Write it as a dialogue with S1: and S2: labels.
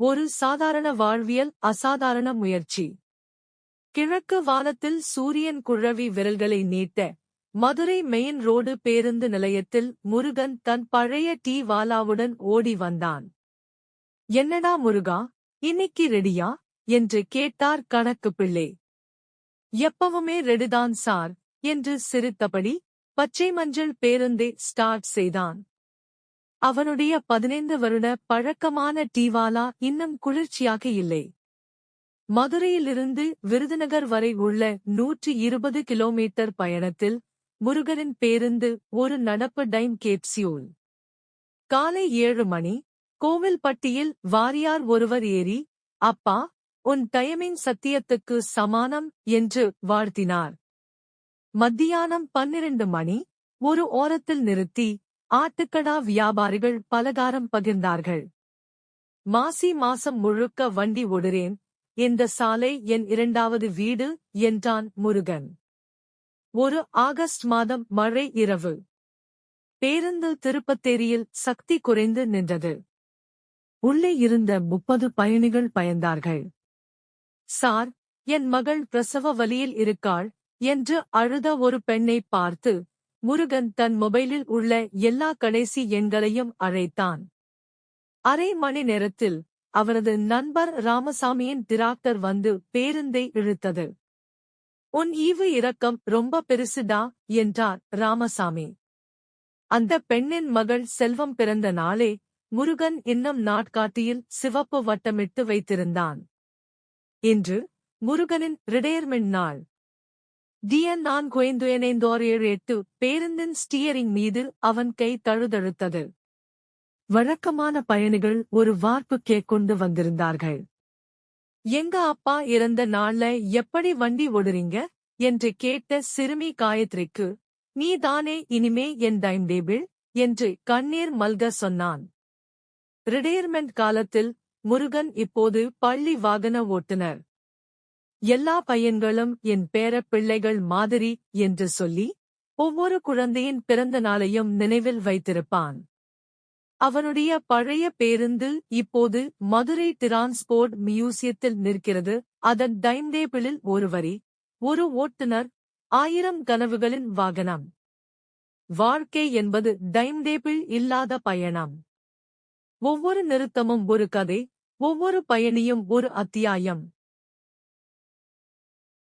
S1: ஒரு சாதாரண வாழ்வியல் அசாதாரண முயற்சி. கிழக்கு வானத்தில் சூரியன் குழவி விரல்களை நீட்ட மதுரை மெயின் ரோடு பேருந்து நிலையத்தில் முருகன் தன் பழைய டீ வாலாவுடன் ஓடி வந்தான். என்னடா முருகா இன்னைக்கு ரெடியா? என்று கேட்டார் கணக்கு பிள்ளை எப்பவுமே ரெடிதான் சார் என்று சிரித்தபடி பச்சை மஞ்சள் பேருந்தை ஸ்டார்ட் செய்தான். அவனுடைய பதினைந்து வருட பழக்கமான டீவாலா இன்னும் குளிர்ச்சியாக இல்லை. மதுரையிலிருந்து விருதுநகர் வரை உள்ள நூற்றி இருபது கிலோமீட்டர் பயணத்தில் முருகனின் பேருந்து ஒரு நடப்பு டைம் கேப்சியூல். காலை ஏழு மணி கோவில்பட்டியில் வாரியார் ஒருவர் ஏறி அப்பா உன் டயமின் சத்தியத்துக்கு சமானம் என்று வாழ்த்தினார். மத்தியானம் பன்னிரண்டு மணி ஒரு ஓரத்தில் நிறுத்தி ஆட்டுக்கடா வியாபாரிகள் பலகாரம் பகிர்ந்தார்கள். மாசி மாசம் முழுக்க வண்டி ஓடுறேன். இந்த சாலை என் இரண்டாவது வீடு? என்றான் முருகன். ஒரு ஆகஸ்ட் மாதம் மழை இரவு. பேருந்து திருப்பத்தேரியில் சக்தி குறைந்து நின்றது. உள்ளே இருந்த முப்பது பயணிகள் பயந்தார்கள். சார் என் மகள் பிரசவ வலியில் இருக்காள் என்று அழுத ஒரு பெண்ணை பார்த்து முருகன் தன் மொபைலில் உள்ள எல்லா கடைசி எண்களையும் அழைத்தான். அரை மணி நேரத்தில் அவரது நண்பர் ராமசாமியின் டிராக்டர் வந்து பேருந்தை இழுத்தது. உன் ஈவு இரக்கம் ரொம்ப பெருசுடா என்றார் ராமசாமி. அந்த பெண்ணின் மகள் செல்வம் பிறந்த நாளே முருகன் இன்னும் நாட்காட்டியில் சிவப்பு வட்டமிட்டு வைத்திருந்தான். இன்று முருகனின் ரிடையர்மெண்ட் நாள். டிஎன் நான் குயந்துயனைந்தோர் ஏழு எட்டு பேருந்தின் ஸ்டியரிங் மீது அவன் கை தழுதழுத்தது. வழக்கமான பயணிகள் ஒரு வார்ப்பு கேட்கொண்டு வந்திருந்தார்கள். எங்க அப்பா இறந்த நாள்ல எப்படி வண்டி ஓடுறீங்க? என்று கேட்ட சிறுமி காயத்ரிக்கு நீ தானே இனிமே என் டைம் டேபிள்? என்று கண்ணீர் மல்க சொன்னான். ரிடையர்மெண்ட் காலத்தில் முருகன் இப்போது பள்ளி வாகன ஓட்டுனர் எல்லா பையன்களும் என் பேரப் பிள்ளைகள் மாதிரி என்று சொல்லி ஒவ்வொரு குழந்தையின் பிறந்த நாளையும் நினைவில் வைத்திருப்பான். அவனுடைய பழைய பேருந்து இப்போது மதுரை டிரான்ஸ்போர்ட் மியூசியத்தில் நிற்கிறது. அதன் டைம் டேபிளில் ஒரு வரி ஒரு ஓட்டுநர் ஆயிரம் கனவுகளின் வாகனம். வாழ்க்கை என்பது டைம் டேபிள் இல்லாத பயணம். ஒவ்வொரு நிறுத்தமும் ஒரு கதை ஒவ்வொரு பயணியும் ஒரு அத்தியாயம்.